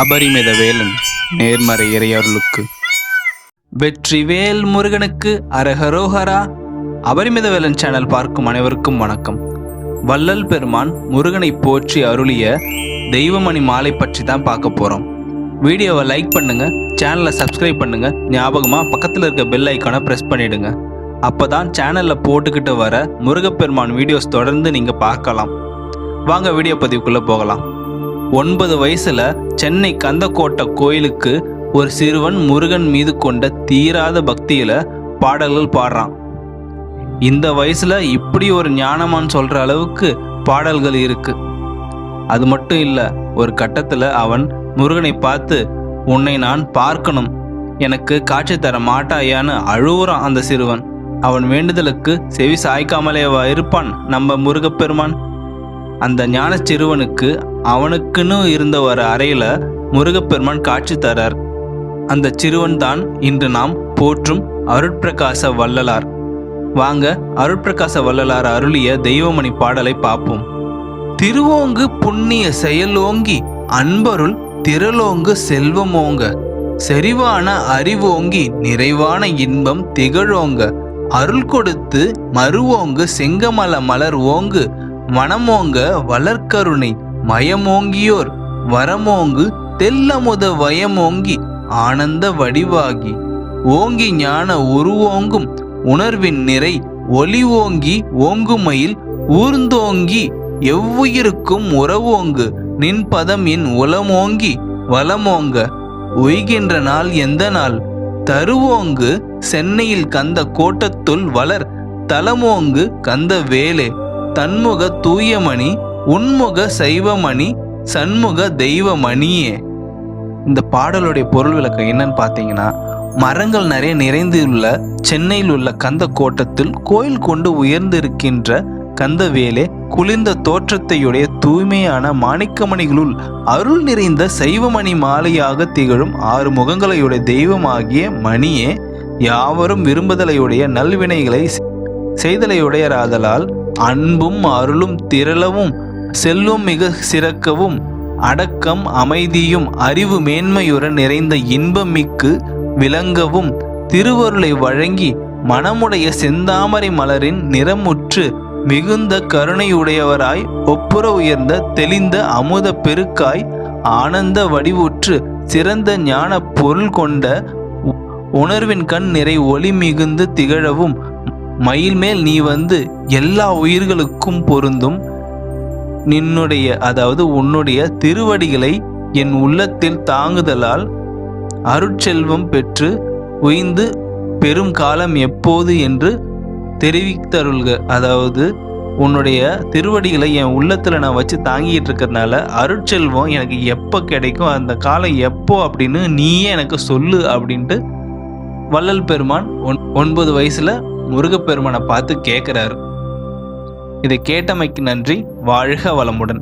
அபரிமித வேலன் நேர்மறை இறையருளுக்கு. வெற்றி வேல் முருகனுக்கு அரஹரோஹரா. அபரிமித வேலன் சேனல் பார்க்கும் அனைவருக்கும் வணக்கம். வள்ளல் பெருமான் முருகனை போற்றி அருளிய தெய்வமணி மாலை பற்றி தான் பார்க்க போகிறோம் வீடியோவை லைக் பண்ணுங்க சேனலை சப்ஸ்கிரைப் பண்ணுங்க ஞாபகமாக பக்கத்தில் இருக்க பெல் ஐக்கானை ப்ரெஸ் பண்ணிடுங்க. அப்போ தான் சேனலில் போட்டுக்கிட்டு வர முருகப்பெருமான் வீடியோஸ் தொடர்ந்து நீங்கள் பார்க்கலாம். வாங்க வீடியோ பதிவுக்குள்ளே போகலாம். ஒன்பது வயசுல சென்னை கந்தக்கோட்டை கோயிலுக்கு ஒரு சிறுவன் முருகன் மீது கொண்ட தீராத பக்தியில பாடல்கள் பாடுறான். இந்த வயசுல இப்படி ஒரு ஞானமான் சொல்ற அளவுக்கு பாடல்கள் இருக்கு. அது மட்டும் இல்ல ஒரு கட்டத்துல அவன் முருகனை பார்த்து உன்னை நான் பார்க்கணும். எனக்கு காட்சி தர மாட்டாயான்னு அழுவுறான் அந்த சிறுவன். அவன் வேண்டுதலுக்கு செவி சாய்க்காமலேவா இருப்பான் நம்ம முருகப்பெருமான்? அந்த ஞான சிறுவனுக்கு அவனுக்குன்னு இருந்த ஒரு அறையில முருகப்பெருமான் காட்சி தரார். அந்த சிறுவன் தான் இன்று நாம் போற்றும் அருட்பிரகாச வள்ளலார். வாங்க அருட்பிரகாச வள்ளலார் அருளிய தெய்வமணி பாடலை பார்ப்போம். திருவோங்கு புண்ணிய செயலோங்கி அன்பருள் திரளோங்கு செல்வமோங்க. செறிவான அறிவோங்கி நிறைவான இன்பம் திகழோங்க. அருள் கொடுத்து மறுவோங்கு செங்கமல மலர் ஓங்கு மனமோங்க வளர்க்கருணை மயமோங்கியோர். வரமோங்கு தெல்லமுத வயமோங்கி ஆனந்த வடிவாகி. ஓங்கி ஞான உருவோங்கும் உணர்வின் நிறை ஒளி ஓங்கி ஓங்குமையில் ஊர்ந்தோங்கி எவ்வுயிருக்கும் உறவோங்கு நின் பதம் என் உலமோங்கி வளமோங்க. உய்கின்ற நாள் எந்த நாள்? தருவோங்கு சென்னையில் கந்த கோட்டத்துள் வளர் தலமோங்கு கந்த வேலே. தன்முக தூயமணி உன்முக சைவமணி சண்முக தெய்வமணியே. இந்த பாடலுடைய பொருள் விளக்கம் என்னன்னு பார்த்தீங்கன்னா மரங்கள் நிறைய நிறைந்துள்ள சென்னையில் உள்ள கந்த கோட்டத்தில் கோயில் கொண்டு உயர்ந்திருக்கின்ற கந்தவேலே குளிர்ந்த தோற்றத்தையுடைய தூய்மையான மாணிக்கமணிகளுள் அருள் நிறைந்த சைவமணி மாலையாக திகழும் ஆறு முகங்களையுடைய தெய்வமாகிய மணியே யாவரும் விரும்புதலையுடைய நல்வினைகளை செய்தலையுடையராதலால் அன்பும் அருளும் திரளவும் செல்வம் மிக சிறக்கவும் அடக்கம் அமைதியும் அறிவு மேன்மையுடன் நிறைந்த இன்பம் மிக்கு விளங்கவும் திருவருளை வழங்கி மனமுடைய செந்தாமரை மலரின் நிறமுற்று மிகுந்த கருணையுடையவராய் ஒப்புற உயர்ந்த தெளிந்த அமுத பெருக்காய் ஆனந்த வடிவுற்று சிறந்த ஞான பொருள் கொண்ட உ- உணர்வின் கண் நிறை ஒளி மிகுந்து திகழவும் மயில் மேல் நீ வந்து எல்லா உயிர்களுக்கும் பொருந்தும். நின்னுடைய அதாவது உன்னுடைய திருவடிகளை என் உள்ளத்தில் தாங்குதலால் அருட்செல்வம் பெற்று உய்ந்து பெரும் காலம் எப்போது என்று தெரிவித்தருள்க. அதாவது உன்னுடைய திருவடிகளை என் உள்ளத்தில் நான் வச்சு தாங்கிட்டு இருக்கிறதுனால அருட்செல்வம் எனக்கு எப்போ கிடைக்கும் அந்த காலம் எப்போ அப்படின்னு நீயே எனக்கு சொல்லு அப்படின்ட்டு வள்ளல் பெருமான் ஒன் ஒன்பது வயசில் முருகப்பெருமனை பார்த்து கேட்குறாரு இதை கேட்டமைக்கு நன்றி. வாழ்க வளமுடன்.